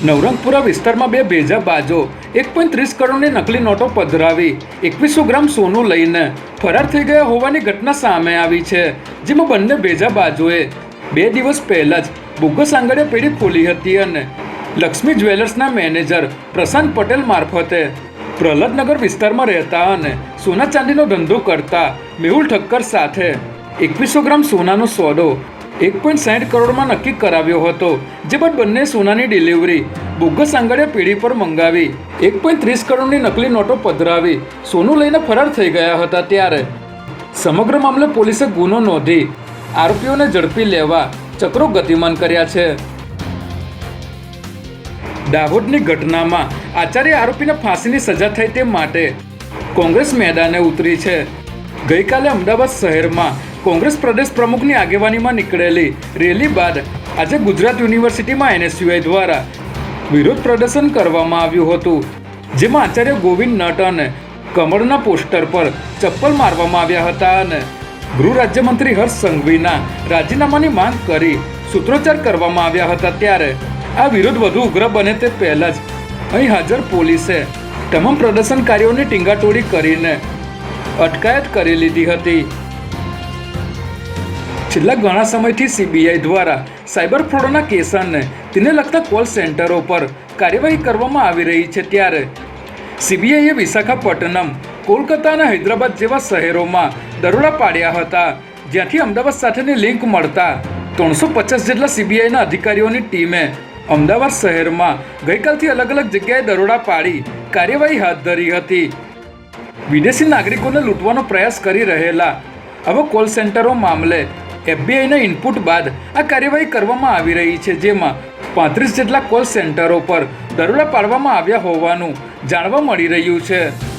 નવરંગપુરા વિસ્તારમાં બે ભેજા બાજો એક પોઈન્ટ ત્રીસ કરોડની નકલી નોટો પધરાવી, એકવીસો ગ્રામ સોનું લઈને ફરાર થઈ ગયા હોવાની ઘટના સામે આવી છે, જેમાં બંને ભેજા બાજુએ બે દિવસ પહેલાં જ બોગસ આંગળીયા પેઢી ખોલી હતી અને લક્ષ્મી જ્વેલર્સના મેનેજર પ્રશાંત પટેલ મારફતે પ્રહલાદનગર વિસ્તારમાં રહેતા અને સોના ચાંદીનો ધંધો કરતા મેહુલ ઠક્કર સાથે એકવીસો ગ્રામ સોનાનો સોદો એક પોઈન્ટ સાઠ કરોડમાં નક્કી કરાવ્યો હતો, જે બાદ બંને સોનાની ડિલિવરી બોગસ આંગળીયા પેઢી પર મંગાવી, એક પોઈન્ટ ત્રીસ કરોડની નકલી નોટો પધરાવી, સોનું લઈને ફરાર થઈ ગયા હતા ત્યારે. સમગ્ર મામલે પોલીસે ગુનો નોંધી, આરોપીઓને ઝડપી લેવા ચક્રો ગતિમાન કર્યા છે. દાહોદની ઘટનામાં આચાર્ય આરોપીને ફાંસીની સજા થઈ તે માટે કોંગ્રેસ મેદાને ઉતરી છે. ગઈકાલે અમદાવાદ શહેરમાં કોંગ્રેસ પ્રદેશ પ્રમુખની આગેવાનીમાં નીકળેલી રેલી બાદ આજે ગુજરાત યુનિવર્સિટીમાં એનએસયુઆઈ દ્વારા વિરોધ પ્રદર્શન કરવામાં આવ્યું હતું, જેમાં આચાર્ય ગોવિંદ નટ અને કમળના પોસ્ટર પર ચપ્પલ મારવામાં આવ્યા હતા અને ગૃહ રાજ્યમંત્રી હર્ષ સંઘવીના રાજીનામાની માંગ કરી સૂત્રોચ્ચાર કરવામાં આવ્યા હતા ત્યારે આ વિરોધ વધુ ઉગ્ર બને તે પહેલાં જ અહીં હાજર પોલીસે તમામ પ્રદર્શનકારીઓની ટીંગાટોળી કરીને અટકાયત કરી લીધી હતી. છેલ્લા ઘણા સમયથી સીબીઆઈ દ્વારા સાયબર ફ્રોડના કેસ અને તેને લગતા કોલ સેન્ટરો પર કાર્યવાહી કરવામાં આવી રહી છે ત્યારે સીબીઆઈએ વિશાખાપટ્ટનમ, કોલકાતા અને હૈદરાબાદ જેવા શહેરોમાં દરોડા પાડ્યા હતા. જ્યાંથી અમદાવાદ સાથેની લિંક મળતા ત્રણસો પચાસ જેટલા સીબીઆઈના અધિકારીઓની ટીમે અમદાવાદ શહેરમાં ગઈકાલથી અલગ અલગ જગ્યાએ દરોડા પાડી કાર્યવાહી હાથ ધરી હતી. વિદેશી નાગરિકોને લૂંટવાનો પ્રયાસ કરી રહેલા આવા કોલ સેન્ટરો મામલે એફબીઆઈના ઇનપુટ બાદ આ કાર્યવાહી કરવામાં આવી રહી છે, જેમાં પાંત્રીસ જેટલા કોલ સેન્ટરો પર દરોડા પાડવામાં આવ્યા હોવાનું જાણવા મળી રહ્યું છે.